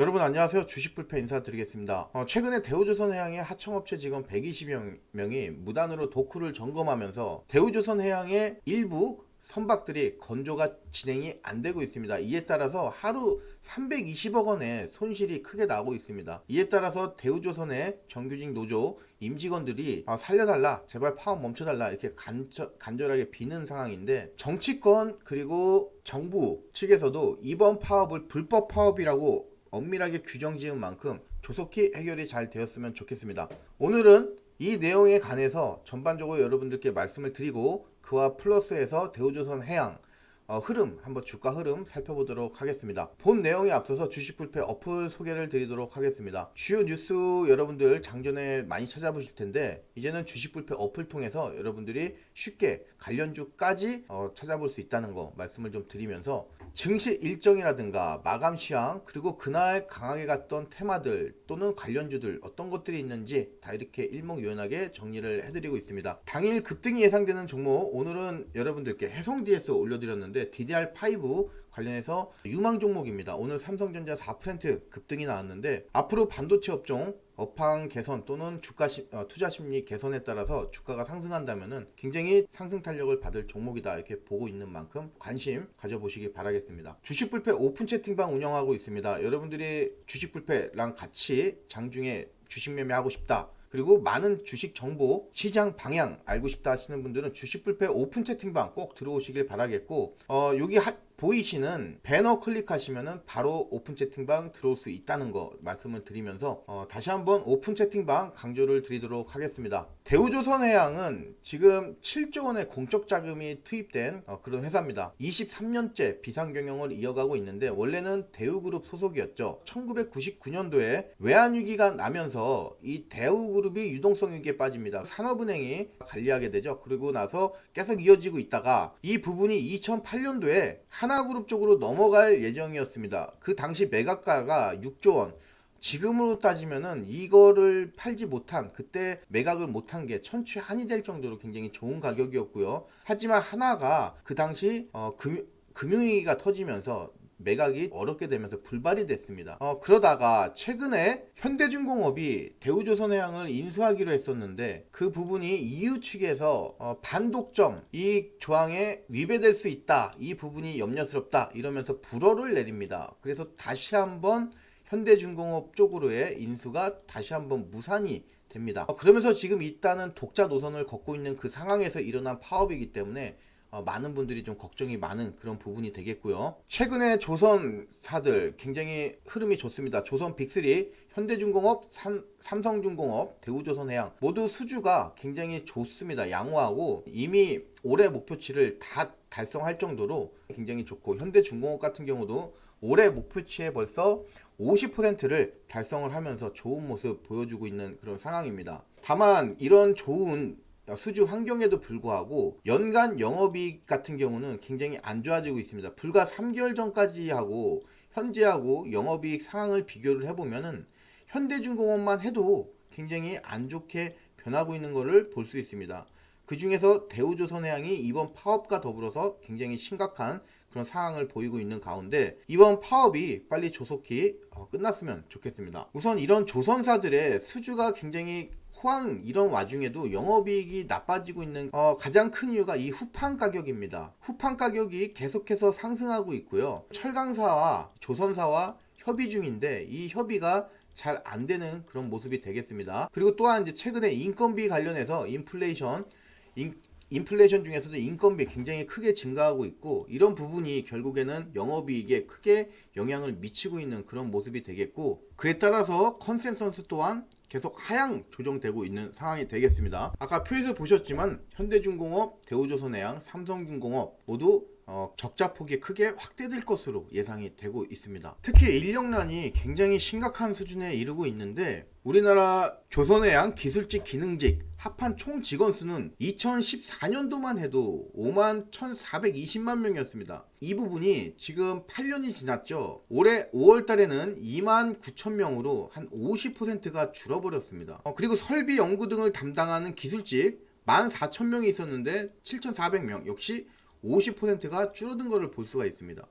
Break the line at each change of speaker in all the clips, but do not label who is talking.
여러분 안녕하세요. 주식불패 인사드리겠습니다. 어, 최근에 대우조선해양의 하청업체 직원 120여 명이 무단으로 도크를 점검하면서 대우조선해양의 일부 선박들이 건조가 진행이 안 되고 있습니다. 이에 따라서 하루 320억 원의 손실이 크게 나고 있습니다. 이에 따라서 대우조선의 정규직 노조 임직원들이 아, 살려달라, 제발 파업 멈춰달라 이렇게 간절, 간절하게 비는 상황인데 정치권 그리고 정부 측에서도 이번 파업을 불법 파업이라고 엄밀하게 규정 지은 만큼 조속히 해결이 잘 되었으면 좋겠습니다. 오늘은 이 내용에 관해서 전반적으로 여러분들께 말씀을 드리고 그와 플러스해서 대우조선 해양 어, 흐름 한번 주가 흐름 살펴보도록 하겠습니다. 본 내용에 앞서서 주식불패 어플 소개를 드리도록 하겠습니다. 주요 뉴스 여러분들 장전에 많이 찾아보실 텐데 이제는 주식불패 어플 통해서 여러분들이 쉽게 관련주까지 어, 찾아볼 수 있다는 거 말씀을 좀 드리면서 증시 일정이라든가 마감 시황 그리고 그날 강하게 갔던 테마들 또는 관련주들 어떤 것들이 있는지 다 이렇게 일목요연하게 정리를 해드리고 있습니다. 당일 급등이 예상되는 종목 오늘은 여러분들께 해성 DS 올려드렸는데 DDR5 관련해서 유망 종목입니다. 오늘 삼성전자 4% 급등이 나왔는데 앞으로 반도체 업종 업황 개선 또는 주가 시, 어, 투자 심리 개선에 따라서 주가가 상승한다면은 굉장히 상승 탄력을 받을 종목이다 이렇게 보고 있는 만큼 관심 가져보시기 바라겠습니다. 주식 불패 오픈 채팅방 운영하고 있습니다. 여러분들이 주식 불패랑 같이 장중에 주식 매매하고 싶다. 그리고 많은 주식 정보, 시장 방향 알고 싶다 하시는 분들은 주식 불패 오픈 채팅방 꼭 들어오시길 바라겠고, 어, 여기 하, 보이시는 배너 클릭하시면은 바로 오픈 채팅방 들어올 수 있다는 거 말씀을 드리면서 어, 다시 한번 오픈 채팅방 강조를 드리도록 하겠습니다. 대우조선해양은 지금 7조 원의 공적 자금이 투입된 어, 그런 회사입니다. 23년째 비상경영을 이어가고 있는데 원래는 대우그룹 소속이었죠. 1999년도에 외환위기가 나면서 이 대우그룹이 유동성 위기에 빠집니다. 산업은행이 관리하게 되죠. 그리고 나서 계속 이어지고 있다가 이 부분이 2008년도에 하나그룹 쪽으로 넘어갈 예정이었습니다. 그 당시 매각가가 6조 원. 지금으로 따지면은 이거를 팔지 못한 그때 매각을 못한 게 천추 한이 될 정도로 굉장히 좋은 가격이었고요. 하지만 하나가 그 당시 어, 금, 금융위기가 터지면서 매각이 어렵게 되면서 불발이 됐습니다. 어, 그러다가 최근에 현대중공업이 대우조선해양을 인수하기로 했었는데 그 부분이 EU 측에서 어, 반독점 이 조항에 위배될 수 있다. 이 부분이 염려스럽다. 이러면서 불허를 내립니다. 그래서 다시 한번 현대중공업 쪽으로의 인수가 다시 한번 무산이 됩니다. 어, 그러면서 지금 일단은 독자 노선을 걷고 있는 그 상황에서 일어난 파업이기 때문에 어, 많은 분들이 좀 걱정이 많은 그런 부분이 되겠고요. 최근에 조선사들 굉장히 흐름이 좋습니다. 조선 빅3, 현대중공업, 삼, 삼성중공업, 대우조선해양 모두 수주가 굉장히 좋습니다. 양호하고 이미 올해 목표치를 다 달성할 정도로 굉장히 좋고 현대중공업 같은 경우도 올해 목표치에 벌써 50%를 달성을 하면서 좋은 모습 보여주고 있는 그런 상황입니다. 다만 이런 좋은 수주 환경에도 불구하고 연간 영업이익 같은 경우는 굉장히 안 좋아지고 있습니다. 불과 3개월 전까지 하고 현재하고 영업이익 상황을 비교를 해보면은 현대중공업만 해도 굉장히 안 좋게 변하고 있는 것을 볼 수 있습니다. 그 중에서 대우조선해양이 이번 파업과 더불어서 굉장히 심각한 그런 상황을 보이고 있는 가운데 이번 파업이 빨리 조속히 어, 끝났으면 좋겠습니다. 우선 이런 조선사들의 수주가 굉장히 호황 이런 와중에도 영업이익이 나빠지고 있는 어, 가장 큰 이유가 이 후판 가격입니다. 후판 가격이 계속해서 상승하고 있고요. 철강사와 조선사와 협의 중인데 이 협의가 잘 안 되는 그런 모습이 되겠습니다. 그리고 또한 이제 최근에 인건비 관련해서 인플레이션 인, 인플레이션 중에서도 인건비 굉장히 크게 증가하고 있고 이런 부분이 결국에는 영업이익에 크게 영향을 미치고 있는 그런 모습이 되겠고 그에 따라서 컨센서스 또한 계속 하향 조정되고 있는 상황이 되겠습니다. 아까 표에서 보셨지만 현대중공업, 대우조선해양, 삼성중공업 모두 어, 적자 폭이 크게 확대될 것으로 예상이 되고 있습니다. 특히 인력난이 굉장히 심각한 수준에 이르고 있는데 우리나라 조선해양 기술직 기능직 합한 총 직원 수는 2014년도만 해도 5만 1,420만 명이었습니다. 이 부분이 지금 8년이 지났죠. 올해 5월 달에는 2만 9천 명으로 한 50%가 줄어버렸습니다. 어, 그리고 설비 연구 등을 담당하는 기술직 1만 4천 명이 있었는데 7,400명 역시 50%가 줄어든 것을 볼 수가 있습니다.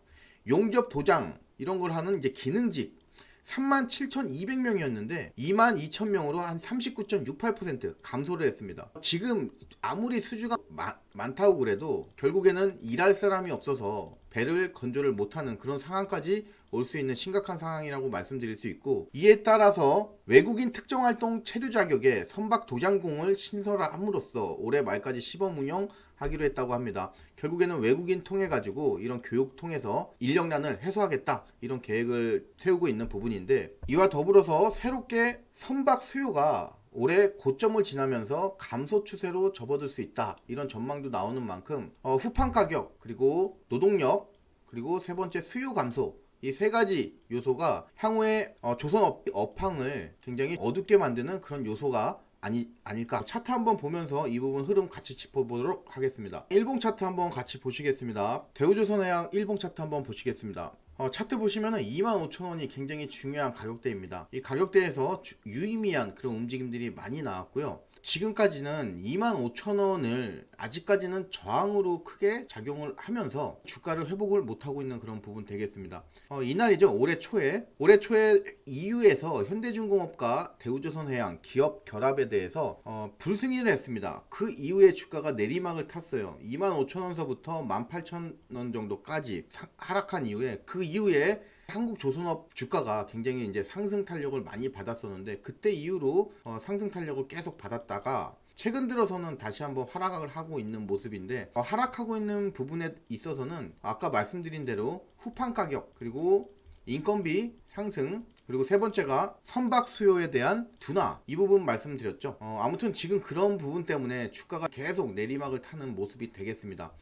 용접 도장 이런 걸 하는 이제 기능직 37,200명이었는데 22,000명으로 한 39.68% 감소를 했습니다. 지금 아무리 수주가 마- 많다고 그래도 결국에는 일할 사람이 없어서 배를 건조를 못하는 그런 상황까지 올 수 있는 심각한 상황이라고 말씀드릴 수 있고 이에 따라서 외국인 특정활동 체류 자격에 선박 도장공을 신설함으로써 올해 말까지 시범 운영 하기로 했다고 합니다. 결국에는 외국인 통해 가지고 이런 교육 통해서 인력난을 해소하겠다 이런 계획을 세우고 있는 부분인데 이와 더불어서 새롭게 선박 수요가 올해 고점을 지나면서 감소 추세로 접어들 수 있다 이런 전망도 나오는 만큼 어, 후판 가격 그리고 노동력 그리고 세 번째 수요 감소 이 세 가지 요소가 향후에 어, 조선 업, 업황을 굉장히 어둡게 만드는 그런 요소가 아니 아닐까 차트 한번 보면서 이 부분 흐름 같이 짚어보도록 하겠습니다. 일봉 차트 한번 같이 보시겠습니다. 대우조선해양 일봉 차트 한번 보시겠습니다. 어, 차트 보시면은 25,000원이 굉장히 중요한 가격대입니다. 이 가격대에서 주- 유의미한 그런 움직임들이 많이 나왔고요. 지금까지는 25,000원을 아직까지는 저항으로 크게 작용을 하면서 주가를 회복을 못하고 있는 그런 부분 되겠습니다. 어, 이날이죠. 올해 초에 올해 초에 EU에서 현대중공업과 대우조선해양 기업 결합에 대해서 어, 불승인을 했습니다. 그 이후에 주가가 내리막을 탔어요. 25,000원서부터 18,000원 정도까지 사- 하락한 이후에 그 이후에 한국 조선업 주가가 굉장히 이제 상승 탄력을 많이 받았었는데 그때 이후로 어, 상승 탄력을 계속 받았다가 최근 들어서는 다시 한번 하락을 하고 있는 모습인데 어, 하락하고 있는 부분에 있어서는 아까 말씀드린 대로 후판 가격 그리고 인건비 상승 그리고 세 번째가 선박 수요에 대한 둔화 이 부분 말씀드렸죠. 어, 아무튼 지금 그런 부분 때문에 주가가 계속 내리막을 타는 모습이 되겠습니다.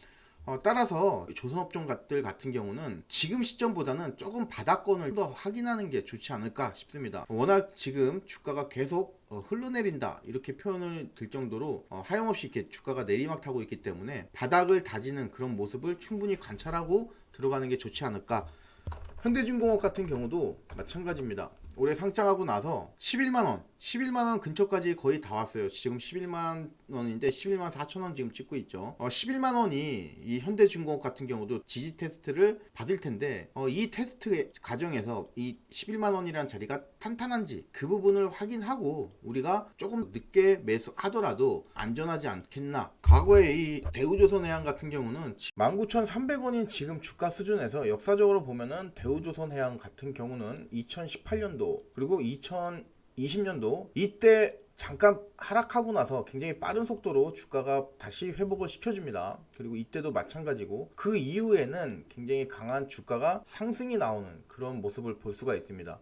어, 따라서 조선업종들 같은 경우는 지금 시점보다는 조금 바닥권을 더 확인하는 게 좋지 않을까 싶습니다. 워낙 지금 주가가 계속 어, 흘러내린다 이렇게 표현을 들 정도로 어, 하염없이 이렇게 주가가 내리막 타고 있기 때문에 바닥을 다지는 그런 모습을 충분히 관찰하고 들어가는 게 좋지 않을까. 현대중공업 같은 경우도 마찬가지입니다. 올해 상장하고 나서 11만 원, 11만원 근처까지 거의 다 왔어요. 지금 11만 원인데 11만 4천 원 지금 찍고 있죠. 어, 11만 원이 이 현대중공업 같은 경우도 지지 테스트를 받을 텐데 어, 이 테스트 과정에서 이 11만 원이라는 자리가 탄탄한지 그 부분을 확인하고 우리가 조금 늦게 매수하더라도 안전하지 않겠나. 과거에 이 대우조선해양 같은 경우는 19,300원인 지금 주가 수준에서 역사적으로 보면은 대우조선해양 같은 경우는 2018년도 그리고 2020년도 이때 잠깐 하락하고 나서 굉장히 빠른 속도로 주가가 다시 회복을 시켜줍니다. 그리고 이때도 마찬가지고 그 이후에는 굉장히 강한 주가가 상승이 나오는 그런 모습을 볼 수가 있습니다.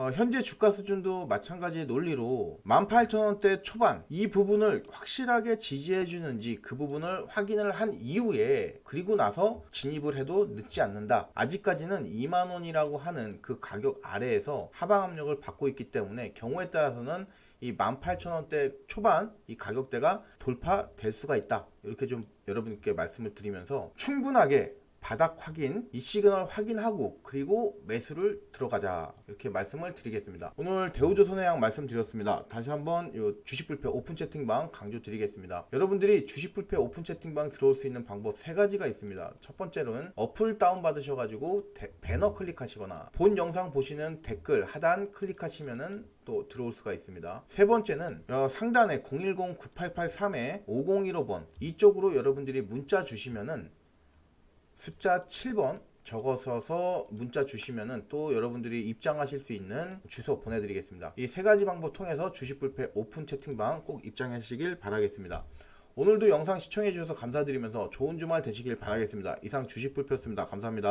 어, 현재 주가 수준도 마찬가지 논리로 18,000원대 초반 이 부분을 확실하게 지지해 주는지 그 부분을 확인을 한 이후에 그리고 나서 진입을 해도 늦지 않는다. 아직까지는 2만 원이라고 하는 그 가격 아래에서 하방 압력을 받고 있기 때문에 경우에 따라서는 이 18,000원대 초반 이 가격대가 돌파될 수가 있다. 이렇게 좀 여러분께 말씀을 드리면서 충분하게 바닥 확인, 이 시그널 확인하고 그리고 매수를 들어가자 이렇게 말씀을 드리겠습니다. 오늘 대우조선해양 말씀드렸습니다. 다시 한번 요 주식불패 오픈 채팅방 강조드리겠습니다. 여러분들이 주식불패 오픈 채팅방 들어올 수 있는 방법 세 가지가 있습니다. 첫 번째로는 어플 다운 받으셔가지고 대- 배너 클릭하시거나 본 영상 보시는 댓글 하단 클릭하시면은 또 들어올 수가 있습니다. 세 번째는 어, 상단에 010-9883에 5015번 이쪽으로 여러분들이 문자 주시면은 숫자 7번 적어서서 문자 주시면은 또 여러분들이 입장하실 수 있는 주소 보내드리겠습니다. 이 세 가지 방법 통해서 주식불패 오픈 채팅방 꼭 입장하시길 바라겠습니다. 오늘도 영상 시청해 주셔서 감사드리면서 좋은 주말 되시길 바라겠습니다. 이상 주식불패였습니다. 감사합니다.